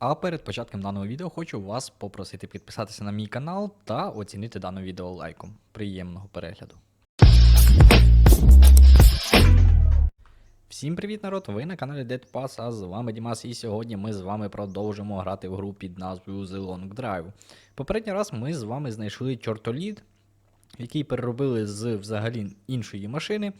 А перед початком даного відео хочу вас попросити підписатися на мій канал та оцінити дане відео лайком. Приємного перегляду. Всім привіт, народ! Ви на каналі Dead Pass, а з вами Дімас, і сьогодні ми з вами продовжимо грати в гру під назвою The Long Drive. Попередній раз ми з вами знайшли чортоліт, який переробили з взагалі іншої машини.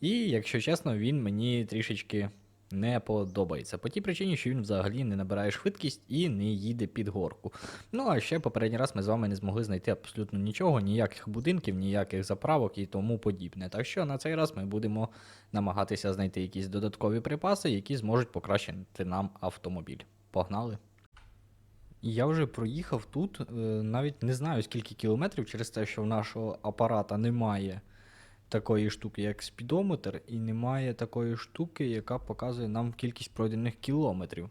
І, якщо чесно, він мені трішечки не подобається. По тій причині, що він взагалі не набирає швидкість і не їде під горку. Ну а ще попередній раз ми з вами не змогли знайти абсолютно нічого, ніяких будинків, ніяких заправок і тому подібне. Так що на цей раз ми будемо намагатися знайти якісь додаткові припаси, які зможуть покращити нам автомобіль. Погнали! Я вже проїхав тут, е, навіть не знаю скільки кілометрів через те, що в нашого апарата немає такої штуки, як спідометр, і немає такої штуки, яка показує нам кількість пройдених кілометрів.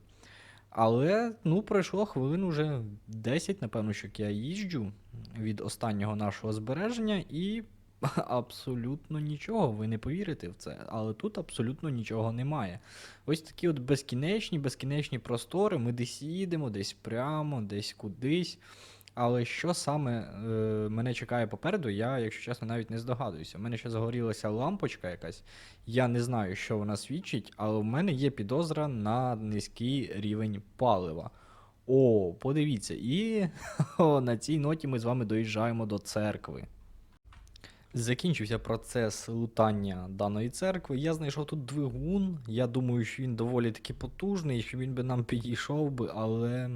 Але ну, пройшло хвилин уже 10, напевно, що я їжджу від останнього нашого збереження, і абсолютно нічого, ви не повірите в це. Але тут абсолютно нічого немає. Ось такі от безкінечні, безкінечні простори. Ми десь їдемо, десь прямо, десь кудись. Але що саме е, мене чекає попереду, я, якщо чесно, навіть не здогадуюся. У мене ще загорілася лампочка якась. Я не знаю, що вона свідчить, але в мене є підозра на низький рівень палива. О, подивіться, і о, на цій ноті ми з вами доїжджаємо до церкви. Закінчився процес лутання даної церкви. Я знайшов тут двигун. Я думаю, що він доволі таки потужний, що він би нам підійшов би, але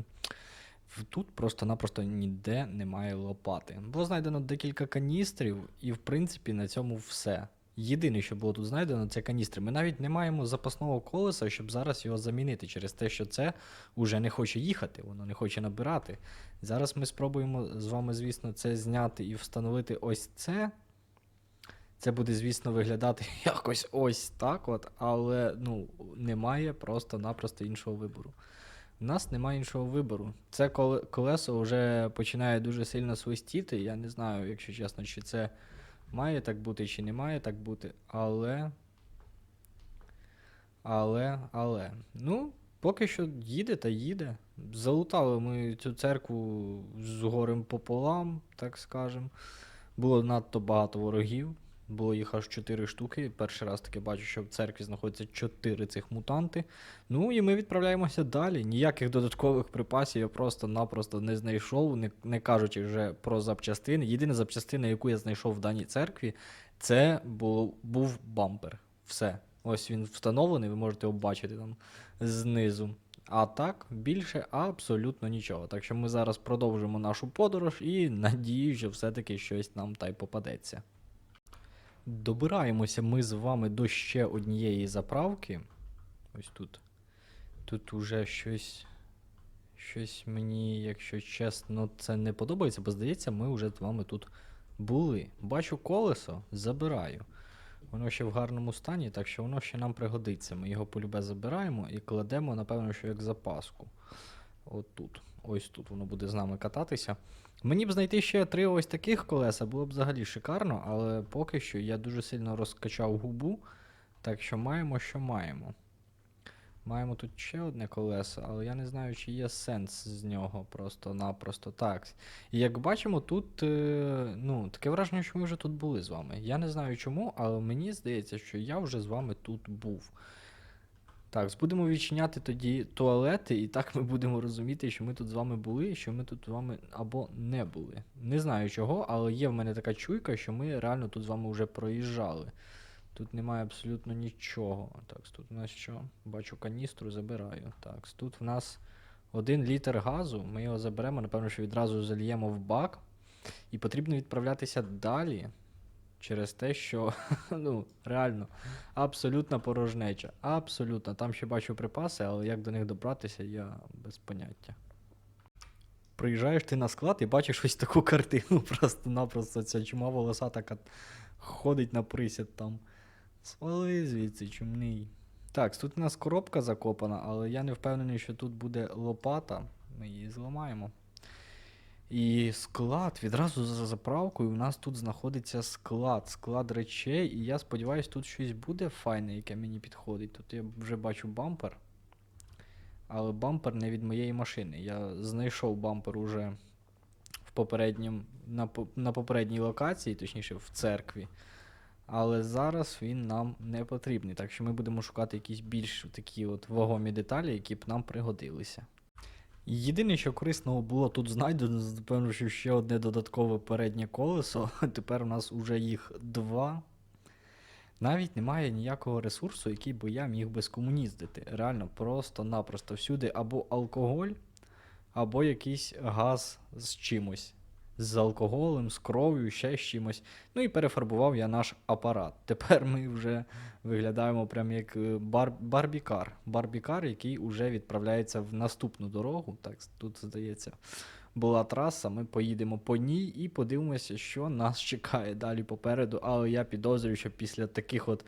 тут просто-напросто ніде немає лопати. Було знайдено декілька каністрів, і в принципі на цьому все. Єдине, що було тут знайдено, це каністри. Ми навіть не маємо запасного колеса, щоб зараз його замінити, через те, що це уже не хоче їхати, воно не хоче набирати. Зараз ми спробуємо з вами, звісно, це зняти і встановити ось це. Це буде, звісно, виглядати якось ось так, от, але ну, немає просто-напросто іншого вибору. У нас немає іншого вибору. Це колесо вже починає дуже сильно свистіти. Я не знаю, якщо чесно, чи це має так бути, чи не має так бути. Але. Але, але. Ну, поки що їде та їде. Залутали ми цю церкву з горем пополам, так скажем. Було надто багато ворогів. Було їх аж 4 штуки. Перший раз таки бачу, що в церкві знаходиться 4 цих мутанти. Ну і ми відправляємося далі. Ніяких додаткових припасів я просто-напросто не знайшов, не, не кажучи вже про запчастини. Єдина запчастина, яку я знайшов в даній церкві, це було, був бампер. Все. Ось він встановлений, ви можете його там знизу. А так, більше абсолютно нічого. Так що ми зараз продовжимо нашу подорож і надію, що все-таки щось нам та й попадеться. Добираємося ми з вами до ще однієї заправки. Ось тут. Тут уже щось. Щось мені, якщо чесно, це не подобається, бо здається, ми вже з вами тут були. Бачу колесо, забираю. Воно ще в гарному стані, так що воно ще нам пригодиться. Ми його полюбе забираємо і кладемо, напевно, що як запаску. От тут. Ось тут воно буде з нами кататися. Мені б знайти ще три ось таких колеса було б взагалі шикарно, але поки що я дуже сильно розкачав губу. Так що маємо, що маємо. Маємо тут ще одне колесо, але я не знаю, чи є сенс з нього просто-напросто так. І як бачимо, тут е, ну, таке враження, що ми вже тут були з вами. Я не знаю чому, але мені здається, що я вже з вами тут був. Так, будемо відчиняти тоді туалети, і так ми будемо розуміти, що ми тут з вами були, що ми тут з вами або не були. Не знаю чого, але є в мене така чуйка, що ми реально тут з вами вже проїжджали. Тут немає абсолютно нічого. Так, тут у нас що? Бачу каністру, забираю. Так, тут в нас один літр газу. Ми його заберемо, напевно, що відразу зальємо в бак. І потрібно відправлятися далі. Через те, що ну, реально абсолютна порожнеча. Абсолютно. Там ще бачу припаси, але як до них добратися, я без поняття. Приїжджаєш ти на склад і бачиш ось таку картину. Просто-напросто ця чума волосата кат- ходить на присід там. Свали звідси, чумний. Так, тут у нас коробка закопана, але я не впевнений, що тут буде лопата. Ми її зламаємо. І склад, відразу за заправкою у нас тут знаходиться склад, склад речей, і я сподіваюся, тут щось буде файне, яке мені підходить. Тут я вже бачу бампер. але бампер не від моєї машини. Я знайшов бампер уже в попередньому, на, на попередній локації, точніше в церкві. Але зараз він нам не потрібний. Так що ми будемо шукати якісь більш такі от вагомі деталі, які б нам пригодилися. Єдине, що корисного було тут знайдено, напевно, що ще одне додаткове переднє колесо. Тепер у нас уже їх два. Навіть немає ніякого ресурсу, який би я міг би скомуніздити. Реально, просто-напросто всюди або алкоголь, або якийсь газ з чимось. З алкоголем, з кров'ю, ще з чимось. Ну і перефарбував я наш апарат. Тепер ми вже виглядаємо прям як е, бар- барбікар. Барбікар, який вже відправляється в наступну дорогу. Так, тут здається, була траса. Ми поїдемо по ній і подивимося, що нас чекає далі попереду. Але я підозрюю, що після таких от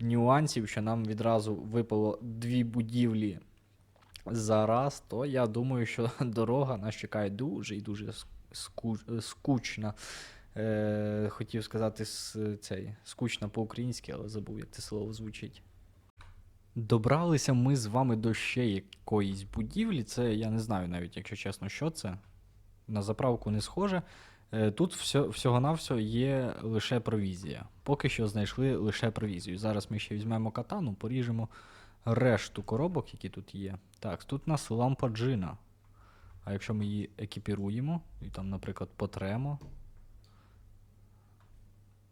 нюансів, що нам відразу випало дві будівлі за раз, то я думаю, що дорога нас чекає дуже і дуже ск- ску- скучна. Е, хотів сказати цей, скучно по-українськи, але забув, як це слово звучить. Добралися ми з вами до ще якоїсь будівлі. Це я не знаю навіть, якщо чесно, що це. На заправку не схоже. Е, Тут всього-навсього є лише провізія. Поки що знайшли лише провізію. Зараз ми ще візьмемо катану, поріжемо решту коробок, які тут є. Так, тут у нас лампа джина. А якщо ми її екіпіруємо і там, наприклад, потремо.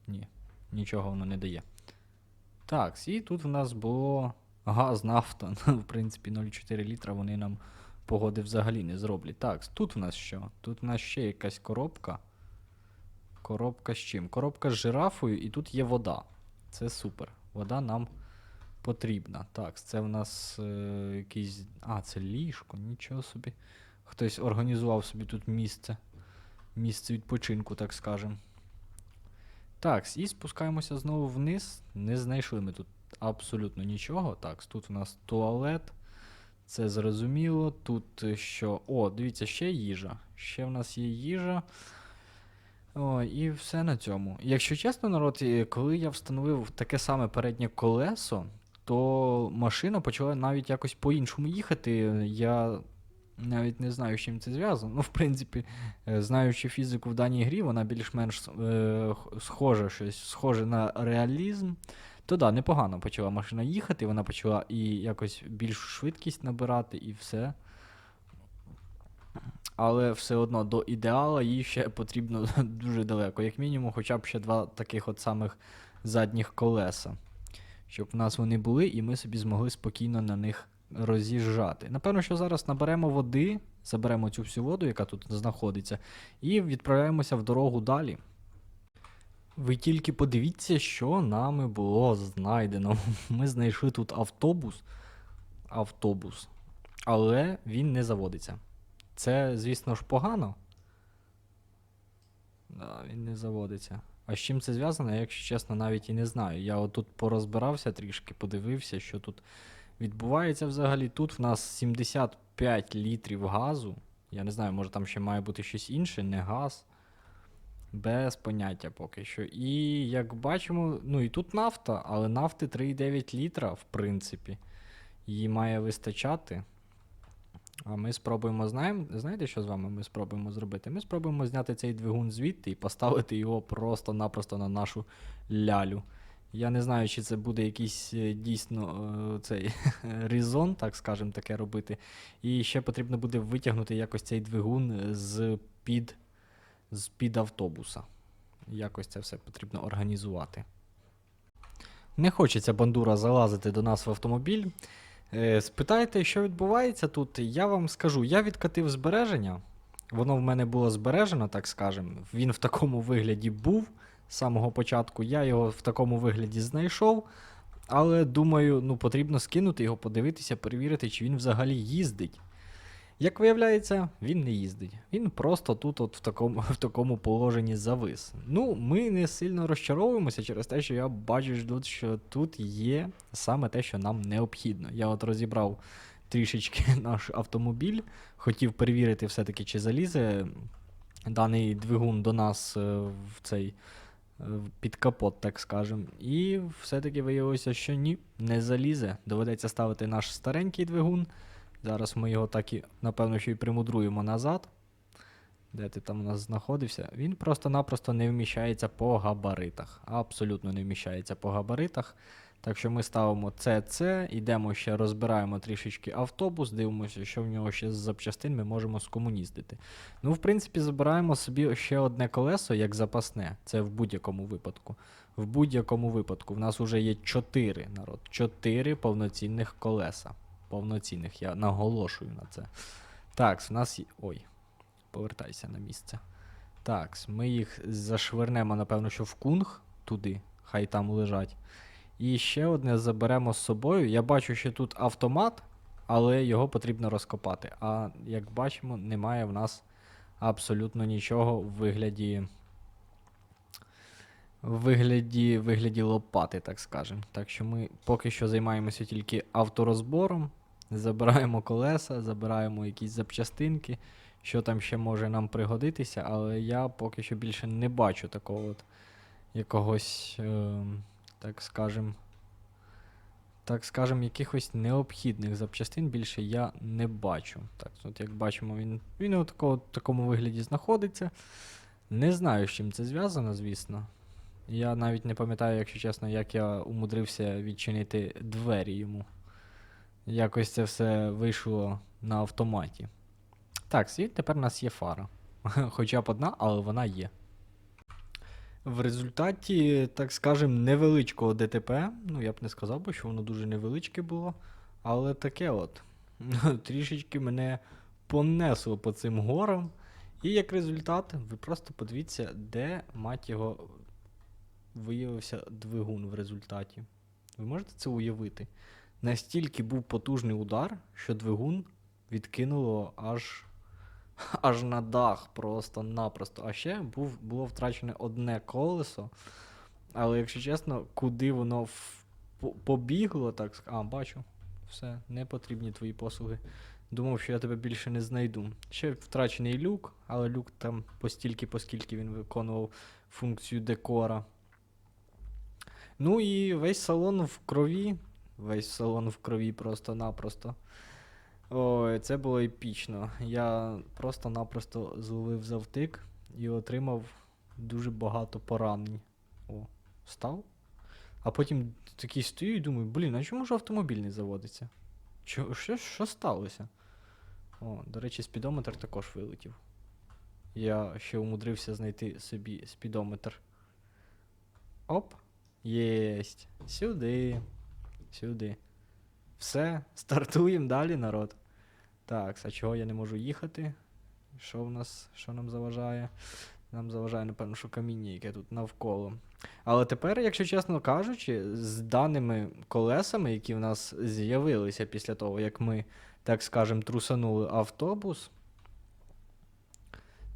Ні, нічого воно не дає. Так, і тут в нас було газ, нафта. В принципі, 0,4 літра вони нам погоди взагалі не зроблять. Так, тут в нас що? Тут в нас ще якась коробка. Коробка з чим? Коробка з жирафою, і тут є вода. Це супер. Вода нам потрібна. Так, це в нас е, якийсь. А, це ліжко, нічого собі. Хтось організував собі тут місце. Місце відпочинку, так скажем. Так, і спускаємося знову вниз. Не знайшли ми тут абсолютно нічого. Так, тут у нас туалет. Це зрозуміло. Тут е, що. О, дивіться, ще їжа. Ще в нас є їжа. О, і все на цьому. Якщо чесно, народ, коли я встановив таке саме переднє колесо, то машина почала навіть якось по-іншому їхати. Я навіть не знаю, з чим це зв'язано. Ну, в принципі, е, знаючи фізику в даній грі, вона більш-менш е, схоже, щось схоже на реалізм. То да, непогано почала машина їхати, вона почала і якось більшу швидкість набирати, і все. Але все одно до ідеала їй ще потрібно дуже далеко. Як мінімум, хоча б ще два таких от самих задніх колеса. Щоб в нас вони були, і ми собі змогли спокійно на них роз'їжджати. Напевно, що зараз наберемо води, заберемо цю всю воду, яка тут знаходиться, і відправляємося в дорогу далі. Ви тільки подивіться, що нами було знайдено. Ми знайшли тут автобус. Автобус. Але він не заводиться. Це, звісно ж, погано. Да, він не заводиться. А з чим це зв'язано, я, якщо чесно, навіть і не знаю. Я отут порозбирався трішки, подивився, що тут відбувається взагалі. Тут в нас 75 літрів газу. Я не знаю, може там ще має бути щось інше, не газ. Без поняття поки що. І як бачимо, ну і тут нафта, але нафти 3,9 літра, в принципі. Її має вистачати. А ми спробуємо, знаємо, знаєте, що з вами ми спробуємо зробити? Ми спробуємо зняти цей двигун звідти і поставити його просто-напросто на нашу лялю. Я не знаю, чи це буде якийсь е, дійсно е, цей різон, так скажемо, таке робити. І ще потрібно буде витягнути якось цей двигун з під, з під автобуса. Якось це все потрібно організувати. Не хочеться бандура залазити до нас в автомобіль. Е, Спитаєте, що відбувається тут? Я вам скажу, я відкатив збереження. Воно в мене було збережено, так скажемо. Він в такому вигляді був з самого початку. Я його в такому вигляді знайшов. Але думаю, ну потрібно скинути його, подивитися, перевірити, чи він взагалі їздить. Як виявляється, він не їздить. Він просто тут, от в такому, в такому положенні завис. Ну, ми не сильно розчаровуємося через те, що я бачу, що тут є саме те, що нам необхідно. Я от розібрав трішечки наш автомобіль, хотів перевірити все-таки, чи залізе даний двигун до нас е, в цей під капот, так скажем. І все-таки виявилося, що ні, не залізе. Доведеться ставити наш старенький двигун. Зараз ми його так і, напевно, що і примудруємо назад. Де ти там у нас знаходився? Він просто-напросто не вміщається по габаритах. Абсолютно не вміщається по габаритах. Так що ми ставимо CC, йдемо ще розбираємо трішечки автобус, дивимося, що в нього ще з запчастин ми можемо скомуністити. Ну, в принципі, забираємо собі ще одне колесо як запасне. Це в будь-якому випадку. В будь-якому випадку. В нас вже є 4 народ. 4 повноцінних колеса. Повноцінних, я наголошую на це. Так, в нас. Ой, повертайся на місце. Так, ми їх зашвернемо, напевно, що в кунг туди, хай там лежать. І ще одне заберемо з собою. Я бачу, що тут автомат, але його потрібно розкопати. А як бачимо, немає в нас абсолютно нічого в вигляді. В вигляді, вигляді лопати, так скажемо. Так що ми поки що займаємося тільки авторозбором, забираємо колеса, забираємо якісь запчастинки, що там ще може нам пригодитися, але я поки що більше не бачу такого от якогось, е, так скажем, так скажем, якихось необхідних запчастин більше я не бачу. Так, от як бачимо, він, він у такого, такому вигляді знаходиться. Не знаю, з чим це зв'язано, звісно. Я навіть не пам'ятаю, якщо чесно, як я умудрився відчинити двері йому. Якось це все вийшло на автоматі. Так, світ тепер у нас є фара. Хоча б одна, але вона є. В результаті, так скажем, невеличкого ДТП, ну я б не сказав би, що воно дуже невеличке було, але таке от. Трішечки мене понесло по цим горам. І як результат, ви просто подивіться, де мать його виявився двигун в результаті. Ви можете це уявити? Настільки був потужний удар, що двигун відкинуло аж, аж на дах просто-напросто. А ще був, було втрачене одне колесо. Але, якщо чесно, куди воно в- по- побігло, так А, бачу. Все, не потрібні твої послуги. Думав, що я тебе більше не знайду. Ще втрачений люк, але люк там постільки, поскільки він виконував функцію декора. Ну і весь салон в крові. Весь салон в крові просто-напросто. Ой, це було епічно. Я просто-напросто зловив завтик і отримав дуже багато поранень. О, встав? А потім такий стою і думаю, блін, а чому ж автомобіль не заводиться? Чо, що, що сталося? О, до речі, спідометр також вилетів. Я ще умудрився знайти собі спідометр. Оп. Єсть. Сюди. Сюди. Все, стартуємо далі, народ. Так, а чого я не можу їхати? Що в нас, що нам заважає? Нам заважає, напевно, що каміння, яке тут навколо. Але тепер, якщо чесно кажучи, з даними колесами, які в нас з'явилися після того, як ми, так скажем, трусанули автобус,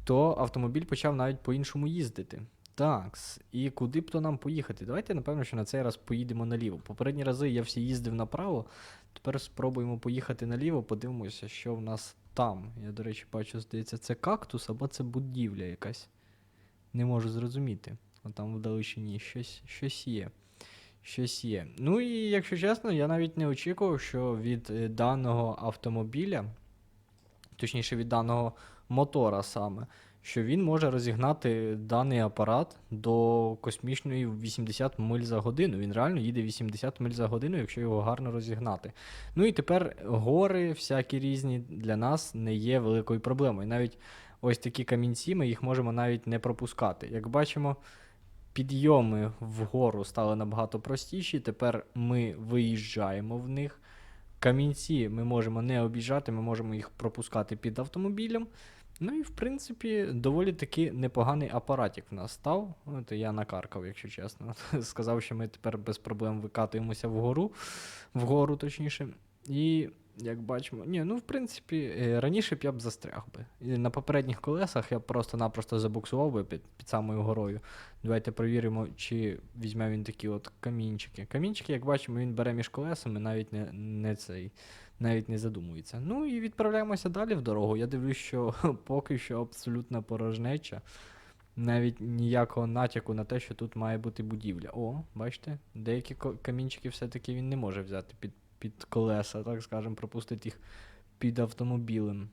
то автомобіль почав навіть по-іншому їздити. Так, і куди б то нам поїхати? Давайте, напевно, що на цей раз поїдемо наліво. Попередні рази я всі їздив направо. Тепер спробуємо поїхати наліво, подивимося, що в нас там. Я, до речі, бачу, здається, це кактус або це будівля якась. Не можу зрозуміти. От там вдалечині щось, щось є. Щось є. Ну і якщо чесно, я навіть не очікував, що від е, даного автомобіля, точніше від даного мотора саме, що він може розігнати даний апарат до космічної 80 миль за годину. Він реально їде 80 миль за годину, якщо його гарно розігнати. Ну і тепер гори всякі різні для нас не є великою проблемою. Навіть ось такі камінці, ми їх можемо навіть не пропускати. Як бачимо, підйоми вгору стали набагато простіші. Тепер ми виїжджаємо в них. Камінці ми можемо не об'їжджати, ми можемо їх пропускати під автомобілем. Ну і в принципі, доволі таки непоганий апаратик в нас став. От я накаркав, якщо чесно. Сказав, що ми тепер без проблем викатуємося вгору, вгору точніше. І як бачимо, ні, ну в принципі, е, раніше б я б застряг би. І на попередніх колесах я б просто-напросто забуксував би під, під самою горою. Давайте перевіримо, чи візьме він такі от камінчики. Камінчики, як бачимо, він бере між колесами, навіть не, не цей. Навіть не задумується. Ну і відправляємося далі в дорогу. Я дивлюсь, що поки що абсолютна порожнеча. Навіть ніякого натяку на те, що тут має бути будівля. О, бачите, деякі камінчики все-таки він не може взяти під, під колеса, так скажемо, пропустити їх під автомобілем.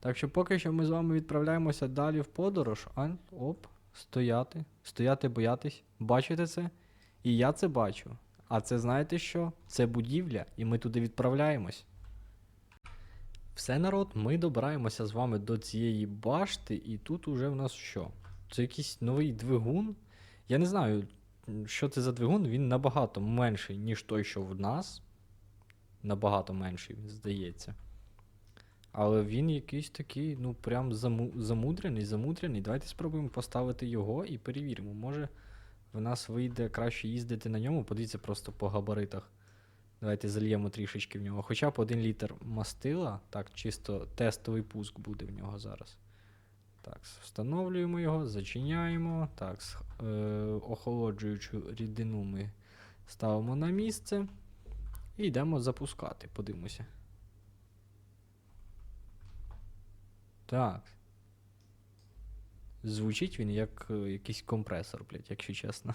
Так що поки що ми з вами відправляємося далі в подорож. А, оп, стояти. Стояти, боятись. Бачите це? І я це бачу. А це знаєте що? Це будівля, і ми туди відправляємось. Все, народ, ми добираємося з вами до цієї башти, і тут уже в нас що? Це якийсь новий двигун. Я не знаю, що це за двигун, він набагато менший, ніж той, що в нас. Набагато менший, здається. Але він якийсь такий, ну, прям заму- замудрений, замудрений. Давайте спробуємо поставити його і перевіримо. Може, в нас вийде краще їздити на ньому. Подивіться просто по габаритах. Давайте зальємо трішечки в нього. Хоча б один літр мастила. Так, чисто тестовий пуск буде в нього зараз. Так, встановлюємо його, зачиняємо. Так, е, охолоджуючу рідину ми ставимо на місце. І йдемо запускати. Подивимося. Так. Звучить він як е, якийсь компресор, блядь, якщо чесно.